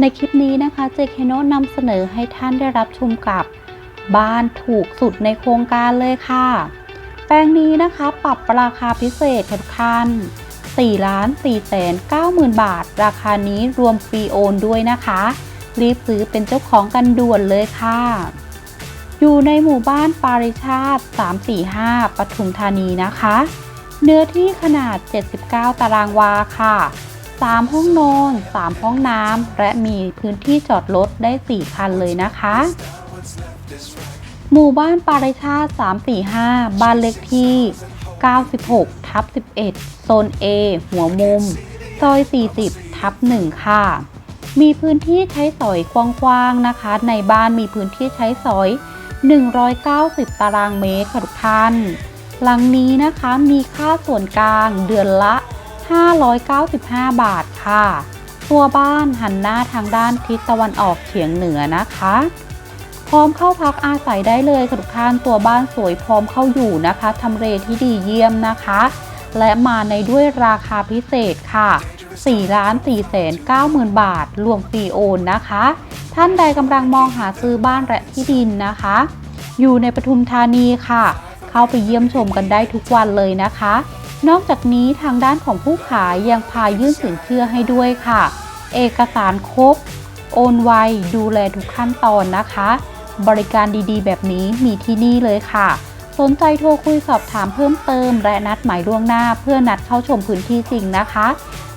ในคลิปนี้นะคะเจเคโนนำเสนอให้ท่านได้รับชมกับบ้านถูกสุดในโครงการเลยค่ะ แปลงนี้นะคะปรับราคาพิเศษทุกท่าน4ล้าน4แสน9หมื่นบาท ราคานี้รวมฟรีโอนด้วยนะคะ รีบซื้อเป็นเจ้าของกันด่วนเลยค่ะ อยู่ในหมู่บ้านปาริชาติ 345 ปทุมธานีนะคะ เนื้อที่ขนาด 79 ตารางวาค่ะ 3 ห้องนอน 3 ห้องน้ำและมีพื้นที่จอดรถได้ 4 คันเลยนะคะ หมู่บ้านปาริชาติ 345 บ้านเล็กที่ 96 ทับ 11 โซน A หัวมุม ซอย 40 ทับ 1 ค่ะ มีพื้นที่ใช้สอยกว้างๆนะคะ ในบ้านมีพื้นที่ใช้สอย 190 ตารางเมตรค่ะทุกท่าน หลังนี้นะคะมีค่าส่วนกลางเดือนละ 595 บาทค่ะ ตัวบ้านหันหน้าทางด้านทิศตะวันออกเฉียงเหนือนะคะ พร้อมเข้าพักอาศัยได้เลยค่ะทุกท่านตัวบ้านสวยพร้อมเข้าอยู่นะคะทำเลที่ดีเยี่ยมนะคะ และมาในด้วยราคาพิเศษค่ะ4ล้าน4แสน9หมื่นบาท รวมฟรีโอนนะคะ ท่านใดกำลังมองหาซื้อบ้านและที่ดินนะคะ อยู่ในปทุมธานีค่ะ เข้าไปเยี่ยมชมกันได้ทุกวันเลยนะคะ นอกจากนี้ทางด้านของผู้ขายยังพายื่นสินเชื่อให้ด้วยค่ะ เอกสารครบ โอนไว ดูแลทุกขั้นตอนนะคะ บริการดีๆ แบบนี้มีที่นี่เลยค่ะ สนใจโทรคุยสอบถามเพิ่มเติม และนัดหมายล่วงหน้าเพื่อนัดเข้าชมพื้นที่จริงนะคะ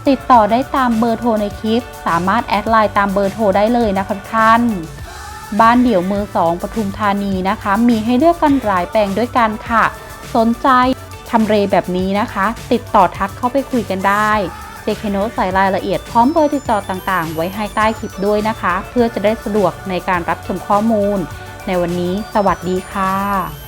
ติดต่อได้ตามเบอร์โทรในคลิป สามารถแอดไลน์ตามเบอร์โทรได้เลยนะคะท่านบ้านเดี่ยวมือสองปทุมธานีนะคะ มีให้เลือกกันหลายแปลงด้วยกันค่ะ สนใจ ทำเรแบบนี้นะคะ ติดต่อทักเข้าไปคุยกันได้เจคโนใส่รายละเอียดพร้อมเบอร์ติดต่อต่างๆ ไว้ให้ใต้คลิปด้วยนะคะ เพื่อจะได้สะดวกในการรับชมข้อมูล ในวันนี้ สวัสดีค่ะ